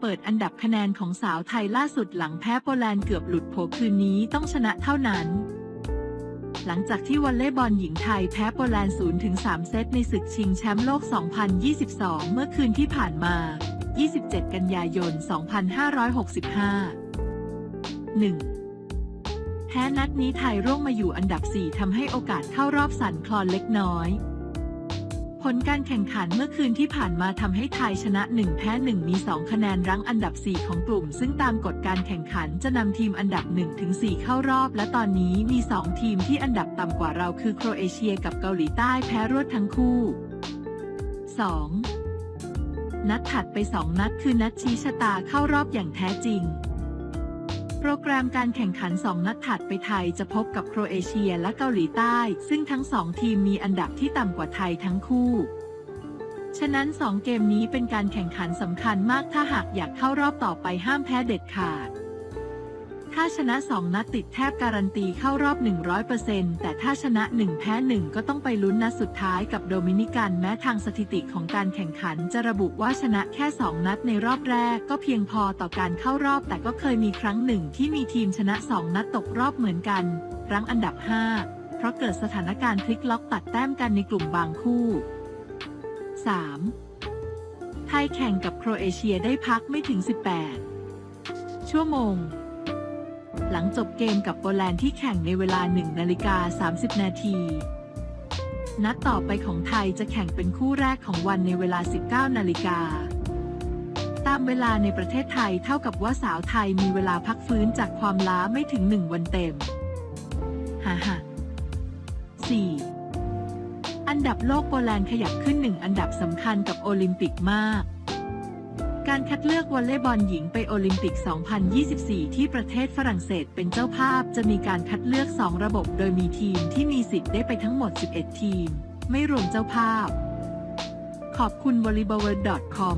เปิดอันดับคะแนนของสาวไทยล่าสุดหลังแพ้โปแลนด์เกือบหลุดโผคืนนี้ต้องชนะเท่านั้น หลังจากที่วอลเลย์บอลหญิงไทยแพ้โปแลนด์0ถึง3เซตในศึกชิงแชมป์โลก 2022 เมื่อคืนที่ผ่านมา 27 กันยายน 2565 1. แพ้นัดนี้ไทยร่วงมาอยู่อันดับ 4ทำให้โอกาสเข้ารอบสั่นคลอนเล็กน้อย ผลการแข่งขันเมื่อคืนที่ผ่านมาทำให้ไทยชนะ 1 แพ้ 1 มี 2 คะแนนรั้งอันดับ 4 ของกลุ่ม ซึ่งตามกฎการแข่งขันจะนำทีมอันดับ 1-4 เข้ารอบ และตอนนี้มี 2 ทีมที่อันดับต่ำกว่าเราคือโครเอเชียกับเกาหลีใต้แพ้รวดทั้งคู่ 2. นัดถัดไป 2 นัดคือนัดชี้ชะตาเข้ารอบอย่างแท้จริง โปรแกรมการแข่งขัน 2 นัดถัดไปไทยจะพบกับโครเอเชียและเกาหลีใต้ ซึ่งทั้ง2ทีมมีอันดับที่ต่ำกว่าไทยทั้งคู่ ฉะนั้น 2 เกมนี้เป็นการแข่งขันสำคัญมากถ้าหากอยากเข้ารอบต่อไปห้ามแพ้เด็ดขาด ถ้าชนะ 2 นัดติดแทบการันตีเข้ารอบ 100%แต่ถ้าชนะ 1 แพ้ 1 ก็ต้องไปลุ้นนัดสุดท้ายกับโดมินิกันแม้ทางสถิติของการแข่งขัน จะระบุว่าชนะแค่ 2 นัดในรอบแรก ก็เพียงพอต่อการเข้ารอบ แต่ก็เคยมีครั้งหนึ่งที่มีทีมชนะ 2 นัดตกรอบเหมือนกัน รั้งอันดับ 5 เพราะเกิดสถานการณ์พลิกล็อกตัดแต้มกันในกลุ่มบางคู่ 3. ไทยแข่งกับโครเอเชียได้พักไม่ถึง 18 ชั่วโมง หลังจบเกมกับโปแลนด์ที่แข่งในเวลา 1 นาฬิกา 30 นาที นัดต่อไปของไทยจะแข่งเป็นคู่แรกของวันในเวลา 19 นาฬิกา ตามเวลาในประเทศไทยเท่ากับว่าสาวไทยมีเวลาพักฟื้นจากความล้าไม่ถึง 1 วันเต็มฮ่าฮ่า 4. อันดับโลกโปแลนด์ขยับขึ้นหนึ่งอันดับสำคัญกับโอลิมปิกมาก การคัดเลือกวอลเลย์บอลหญิงไปโอลิมปิก 2024 ที่ประเทศฝรั่งเศสเป็นเจ้าภาพจะมีการคัดเลือก 2 ระบบ โดยมีทีมที่มีสิทธิ์ได้ไปทั้งหมด 11 ทีม ไม่รวมเจ้าภาพ ขอบคุณ volleyball.com